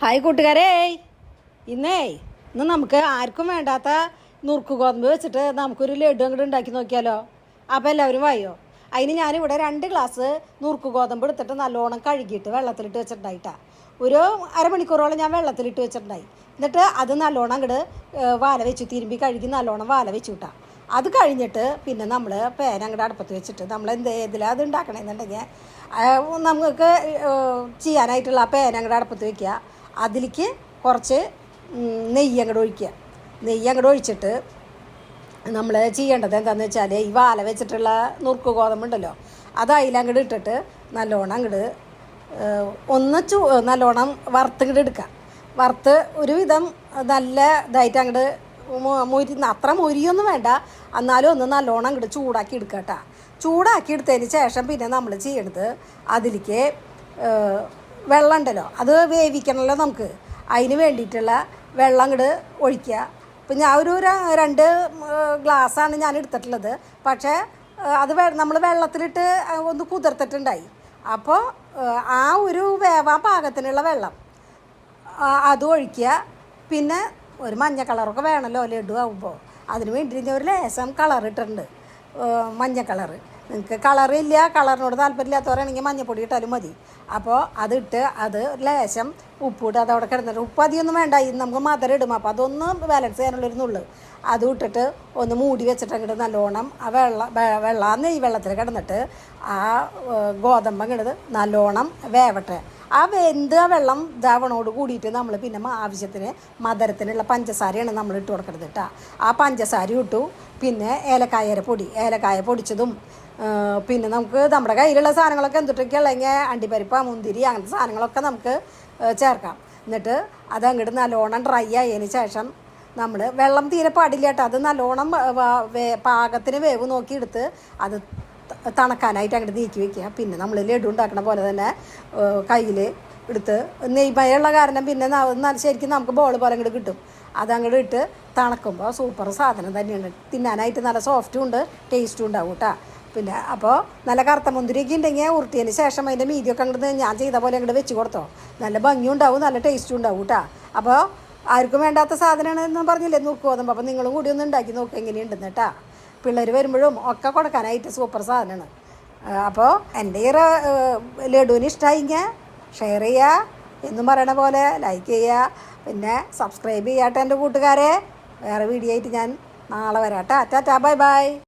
Hi കൂട്ടുകാരേ. ഇന്നേ ഇന്ന് നമുക്ക് ആർക്കും വേണ്ടാത്ത നുറുക്ക് ഗോതമ്പ് വെച്ചിട്ട് നമുക്കൊരു ലഡു അങ്ങോട്ട് ഉണ്ടാക്കി നോക്കിയാലോ? അപ്പോൾ എല്ലാവരും വായോ? അതിന് ഞാനിവിടെ രണ്ട് ഗ്ലാസ് നുറുക്ക് ഗോതമ്പ് എടുത്തിട്ട് നല്ലോണം കഴുകിയിട്ട് വെള്ളത്തിലിട്ട് വെച്ചിട്ടുണ്ടായിട്ടാണ് ഒരു അരമണിക്കൂറോളം ഞാൻ വെള്ളത്തിലിട്ട് വെച്ചിട്ടുണ്ടായി. എന്നിട്ട് അത് നല്ലോണം അങ്ങോട്ട് വാല വെച്ചു തിരുമ്പി കഴുകി നല്ലോണം വാല വെച്ചു വിട്ടാ അത് കഴിഞ്ഞിട്ട് പിന്നെ നമ്മൾ പേന അങ്ങോട്ട് അടുപ്പത്ത് വെച്ചിട്ട് നമ്മൾ എന്ത് ഇതിലാണ് അത് ഉണ്ടാക്കണമെന്നുണ്ടെങ്കിൽ നമുക്ക് ചെയ്യാനായിട്ടുള്ള ആ പേന അങ്ങോട്ട് അടുപ്പത്ത് വെക്കുക. അതിലേക്ക് കുറച്ച് നെയ്യ് അങ്ങോട്ട് ഒഴിക്കുക. നെയ്യ് അങ്ങോട്ട് ഒഴിച്ചിട്ട് നമ്മൾ ചെയ്യേണ്ടത് എന്താണെന്ന് വെച്ചാൽ ഈ വാല വെച്ചിട്ടുള്ള നുറുക്ക് ഗോതമ്പുണ്ടല്ലോ അത് അതിലങ്ങോട്ട് ഇട്ടിട്ട് നല്ലോണം അങ്ങോട്ട് ഒന്ന് ചൂ നല്ലോണം വറുത്തിങ്ങോട്ട് എടുക്കുക. വറുത്ത് ഒരുവിധം നല്ല ഇതായിട്ട് അങ്ങോട്ട് മുരി അത്ര മുരിയൊന്നും വേണ്ട. എന്നാലും ഒന്ന് നല്ലോണം അങ്ങോട്ട് ചൂടാക്കി എടുക്കുക കേട്ടോ. ചൂടാക്കി എടുത്തതിന് ശേഷം പിന്നെ നമ്മൾ ചെയ്യേണ്ടത് അതിലേക്ക് വെള്ളം ഉണ്ടല്ലോ അത് വേവിക്കണമല്ലോ നമുക്ക്. അതിന് വേണ്ടിയിട്ടുള്ള വെള്ളം അങ്ങോട്ട് ഒഴിക്കുക. ഇപ്പം ഞാൻ ഒരു രണ്ട് ഗ്ലാസ്സാണ് ഞാൻ എടുത്തിട്ടുള്ളത്. പക്ഷേ അത് നമ്മൾ വെള്ളത്തിലിട്ട് ഒന്ന് കുതിർത്തിട്ടുണ്ടായി. അപ്പോൾ ആ ഒരു വേവാൻ പാകത്തിനുള്ള വെള്ളം അത് ഒഴിക്കുക. പിന്നെ ഒരു മഞ്ഞ കളറൊക്കെ വേണമല്ലോ ലഡു ആകുമ്പോൾ അതിന് വേണ്ടി ഞാൻ ഒരു ലേശം കളർ ഇട്ടിട്ടുണ്ട്. മഞ്ഞ കളറ്. നിങ്ങൾക്ക് കളറില്ല കളറിനോട് താല്പര്യമില്ലാത്തവരാണെങ്കിൽ മഞ്ഞപ്പൊടി ഇട്ടാലും മതി. അപ്പോൾ അതിട്ട് അത് ലേശം ഉപ്പിട്ട് അത് അവിടെ കിടന്നിട്ട് ഉപ്പ് അധികമൊന്നും വേണ്ട ഇത് നമുക്ക് മധുരം ഇടും. അപ്പോൾ അതൊന്ന് ബാലൻസ് ചെയ്യാനുള്ളൊരു നുള്ളു. അത് ഇട്ടിട്ട് ഒന്ന് മൂടി വെച്ചിട്ട് അങ്ങോട്ട് നല്ലോണം ആ വെള്ളം വെള്ളം നെയ്യ് വെള്ളത്തിൽ കിടന്നിട്ട് ആ ഗോതമ്പ് അങ്ങോട്ട് നല്ലോണം വേവട്ടെ. ആ വെന്ത് ആ വെള്ളം ഇതാവണോട് കൂടിയിട്ട് നമ്മൾ പിന്നെ ആവശ്യത്തിന് മധുരത്തിനുള്ള പഞ്ചസാരയാണ് നമ്മൾ ഇട്ട് കൊടുക്കുന്നത് കേട്ടോ ആ പഞ്ചസാര ഇട്ടു. പിന്നെ ഏലക്കായര പൊടി ഏലക്കായ പൊടിച്ചതും പിന്നെ നമുക്ക് നമ്മുടെ കയ്യിലുള്ള സാധനങ്ങളൊക്കെ എന്തിട്ടൊക്കെയുള്ള അല്ലെങ്കിൽ അണ്ടിപ്പരിപ്പ് മുന്തിരി അങ്ങനത്തെ സാധനങ്ങളൊക്കെ നമുക്ക് ചേർക്കാം. എന്നിട്ട് അത് അങ്ങോട്ട് നല്ലോണം ഡ്രൈ ആയതിന് ശേഷം നമ്മൾ വെള്ളം തീരെ പാടില്ല കേട്ടോ അത് നല്ലോണം പാകത്തിന് വേവ് നോക്കി എടുത്ത് അത് തണുക്കാനായിട്ട് അങ്ങോട്ട് നീക്കി വെക്കുക. പിന്നെ നമ്മൾ ലഡു ഉണ്ടാക്കണ പോലെ തന്നെ കയ്യിൽ എടുത്ത് നെയ്മയുള്ള കാരണം പിന്നെ ശരിക്കും നമുക്ക് ബോൾ പോലെ അങ്ങോട്ട് കിട്ടും. അതങ്ങോട്ട് ഇട്ട് തണക്കുമ്പോൾ സൂപ്പർ സാധനം തന്നെയാണ്. തിന്നാനായിട്ട് നല്ല സോഫ്റ്റും ഉണ്ട് ടേസ്റ്റും ഉണ്ടാവും കേട്ടോ പിന്നെ അപ്പോൾ നല്ല കറുത്ത മുന്തിരിയൊക്കെ ഉണ്ടെങ്കിൽ ഉരുട്ടിയതിന് ശേഷം അതിന്റെ മീതിയൊക്കെ അങ്ങോട്ട് ഞാൻ ചെയ്ത പോലെ അങ്ങോട്ട് വെച്ച് കൊടുത്തോ. നല്ല ഭംഗിയും ഉണ്ടാവും നല്ല ടേസ്റ്റും ഉണ്ടാവും കേട്ടോ അപ്പോൾ ആർക്കും വേണ്ടാത്ത സാധനമാണ് എന്ന് പറഞ്ഞില്ലേ? നോക്കുമോ അപ്പോൾ നിങ്ങളും കൂടി ഒന്ന് ഉണ്ടാക്കി നോക്കുക എങ്ങനെയുണ്ടെന്ന് കേട്ടോ പിള്ളേർ വരുമ്പോഴും ഒക്കെ കൊടുക്കാനായിട്ട് സൂപ്പർ സാധനമാണ് അപ്പോൾ എന്റെ ഈ ലഡുവിന് ഇഷ്ടമായിങ്ങ ഷെയർ ചെയ്യുക എന്നും പറയണ പോലെ ലൈക്ക് ചെയ്യുക പിന്നെ സബ്സ്ക്രൈബ് ചെയ്യാട്ടെ എന്റെ കൂട്ടുകാരെ. വേറെ വീഡിയോ ആയിട്ട് ഞാൻ നാളെ വരാം ടാറ്റാ ബൈ ബൈ